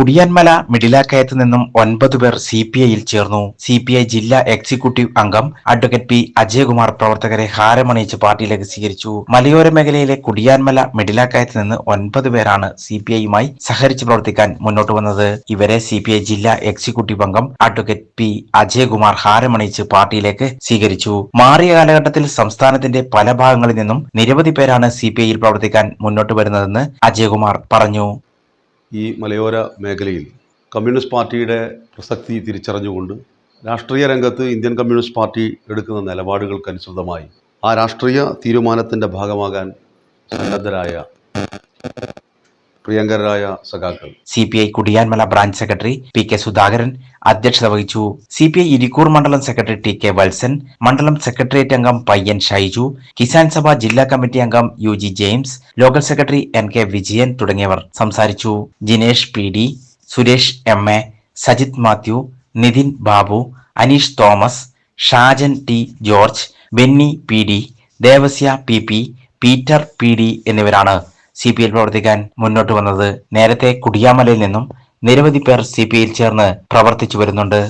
കുടിയാൻമല മിഡിലാക്കയത്ത് നിന്നും ഒൻപത് പേർ സി പി ഐയിൽ ചേർന്നു. സി പി ഐ ജില്ലാ എക്സിക്യൂട്ടീവ് അംഗം അഡ്വക്കേറ്റ് പി. അജയകുമാർ പ്രവർത്തകരെ ഹാരമണിയിച്ച് പാർട്ടിയിലേക്ക് സ്വീകരിച്ചു. മലയോര മേഖലയിലെ കുടിയാൻമല മിഡിലാക്കയത്ത് നിന്ന് ഒൻപത് പേരാണ് സി പി ഐയുമായി സഹകരിച്ച് പ്രവർത്തിക്കാൻ മുന്നോട്ട് വന്നത്. ഇവരെ സി പി ഐ ജില്ലാ എക്സിക്യൂട്ടീവ് അംഗം അഡ്വക്കേറ്റ് പി. അജയകുമാർ ഹാരമണിയിച്ച് പാർട്ടിയിലേക്ക് സ്വീകരിച്ചു. മാറിയ കാലഘട്ടത്തിൽ സംസ്ഥാനത്തിന്റെ പല ഭാഗങ്ങളിൽ നിന്നും നിരവധി പേരാണ് സി പി ഐയിൽ പ്രവർത്തിക്കാൻ മുന്നോട്ട് വരുന്നതെന്ന് അജയകുമാർ പറഞ്ഞു. ഈ മലയോര മേഖലയിൽ കമ്മ്യൂണിസ്റ്റ് പാർട്ടിയുടെ പ്രസക്തി തിരിച്ചറിഞ്ഞുകൊണ്ട് രാഷ്ട്രീയ രംഗത്ത് ഇന്ത്യൻ കമ്മ്യൂണിസ്റ്റ് പാർട്ടി എടുക്കുന്ന നിലപാടുകൾക്കനുസൃതമായി ആ രാഷ്ട്രീയ തീരുമാനത്തിന്റെ ഭാഗമാകാൻ സന്നദ്ധരായ പ്രിയങ്കരായ സഖാക്കൾ. C P I Kudiyanmala branch secretary P K Sudhakaran അധ്യക്ഷത വഹിച്ചു. സി പി ഐ ഇരിക്കൂർ മണ്ഡലം സെക്രട്ടറി ടി കെ വത്സൻ മണ്ഡലം സെക്രട്ടേറിയറ്റ് അംഗം പയ്യൻ ഷൈജു കിസാൻ സഭ ജില്ലാ കമ്മിറ്റി അംഗം U G James local secretary N K Vijayan തുടങ്ങിയവർ സംസാരിച്ചു. Jinesh P D Suresh M A Sajith Mathew Nithin Babu Aneesh Thomas Shajan T George Benny P D Devasya P P Peter P D എന്നിവരാണ് C P I പ്രവർത്തിക്കാൻ മുന്നോട്ട് വന്നത്. നേരത്തെ കുടിയാമലയിൽ നിന്നും നിരവധി പേർ സി ചേർന്ന് പ്രവർത്തിച്ചു വരുന്നുണ്ട്.